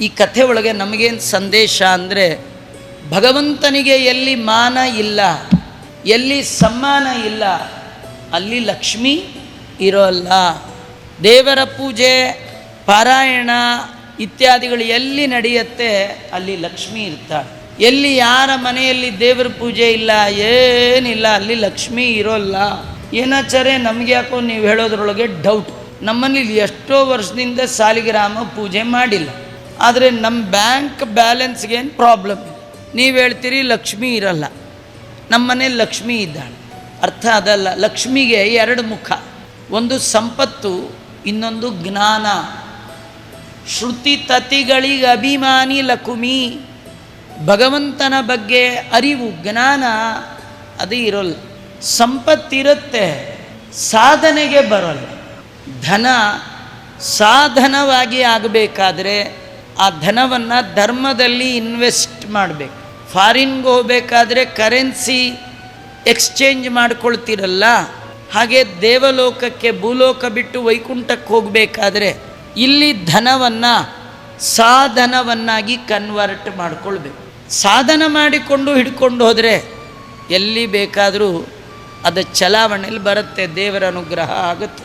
ಈ ಕಥೆ ಒಳಗೆ ನಮಗೇನು ಸಂದೇಶ ಅಂದರೆ ಭಗವಂತನಿಗೆ ಎಲ್ಲಿ ಮಾನ ಇಲ್ಲ, ಎಲ್ಲಿ ಸಮ್ಮಾನ ಇಲ್ಲ, ಅಲ್ಲಿ ಲಕ್ಷ್ಮಿ ಇರೋಲ್ಲ. ದೇವರ ಪೂಜೆ, ಪಾರಾಯಣ ಇತ್ಯಾದಿಗಳು ಎಲ್ಲಿ ನಡೆಯುತ್ತೆ, ಅಲ್ಲಿ ಲಕ್ಷ್ಮಿ ಇರ್ತಾಳೆ. ಎಲ್ಲಿ ಯಾರ ಮನೆಯಲ್ಲಿ ದೇವರ ಪೂಜೆ ಇಲ್ಲ, ಏನಿಲ್ಲ, ಅಲ್ಲಿ ಲಕ್ಷ್ಮಿ ಇರೋಲ್ಲ. ಏನಾಚಾರೆ ನಮಗೆ ಯಾಕೋ ನೀವು ಹೇಳೋದ್ರೊಳಗೆ ಡೌಟ್ ನಮ್ಮಲ್ಲಿ ಎಷ್ಟೋ ವರ್ಷದಿಂದ ಸಾಲಿಗ್ರಾಮ ಪೂಜೆ ಮಾಡಿಲ್ಲ. ಆದರೆ ನಮ್ಮ ಬ್ಯಾಂಕ್ ಬ್ಯಾಲೆನ್ಸ್ಗೇನು ಪ್ರಾಬ್ಲಮ್ ನೀವು ಹೇಳ್ತೀರಿ ಲಕ್ಷ್ಮಿ ಇರಲ್ಲ. ನಮ್ಮ ಮನೆ ಲಕ್ಷ್ಮಿ ಇದ್ದಾಳೆ. ಅರ್ಥ ಅದಲ್ಲ. ಲಕ್ಷ್ಮಿಗೆ ಎರಡು ಮುಖ. ಒಂದು ಸಂಪತ್ತು, ಇನ್ನೊಂದು ಜ್ಞಾನ. ಶ್ರುತಿ ತತಿಗಳಿಗೆ ಅಭಿಮಾನಿ ಲಕುಮಿ. ಭಗವಂತನ ಬಗ್ಗೆ ಅರಿವು, ಜ್ಞಾನ, ಅದು ಇರೋಲ್ಲ. ಸಂಪತ್ತಿರುತ್ತೆ ಸಾಧನೆಗೆ ಬರೋಲ್ಲ. ಧನ ಸಾಧನವಾಗಿ ಆಗಬೇಕಾದ್ರೆ ಆ ಧನವನ್ನು ಧರ್ಮದಲ್ಲಿ ಇನ್ವೆಸ್ಟ್ ಮಾಡಬೇಕು. ಫಾರಿನ್ಗೆ ಹೋಗಬೇಕಾದ್ರೆ ಕರೆನ್ಸಿ ಎಕ್ಸ್ಚೇಂಜ್ ಮಾಡ್ಕೊಳ್ತಿರಲ್ಲ, ಹಾಗೆ ದೇವಲೋಕಕ್ಕೆ ಭೂಲೋಕ ಬಿಟ್ಟು ವೈಕುಂಠಕ್ಕೆ ಹೋಗಬೇಕಾದ್ರೆ ಇಲ್ಲಿ ಧನವನ್ನು, ಸಾಧನವನ್ನಾಗಿ ಕನ್ವರ್ಟ್ ಮಾಡಿಕೊಳ್ಬೇಕು. ಸಾಧನ ಮಾಡಿಕೊಂಡು ಹಿಡ್ಕೊಂಡು ಹೋದರೆ ಎಲ್ಲಿ ಬೇಕಾದರೂ ಅದು ಚಲಾವಣೆಯಲ್ಲಿ ಬರುತ್ತೆ, ದೇವರ ಅನುಗ್ರಹ ಆಗುತ್ತೆ.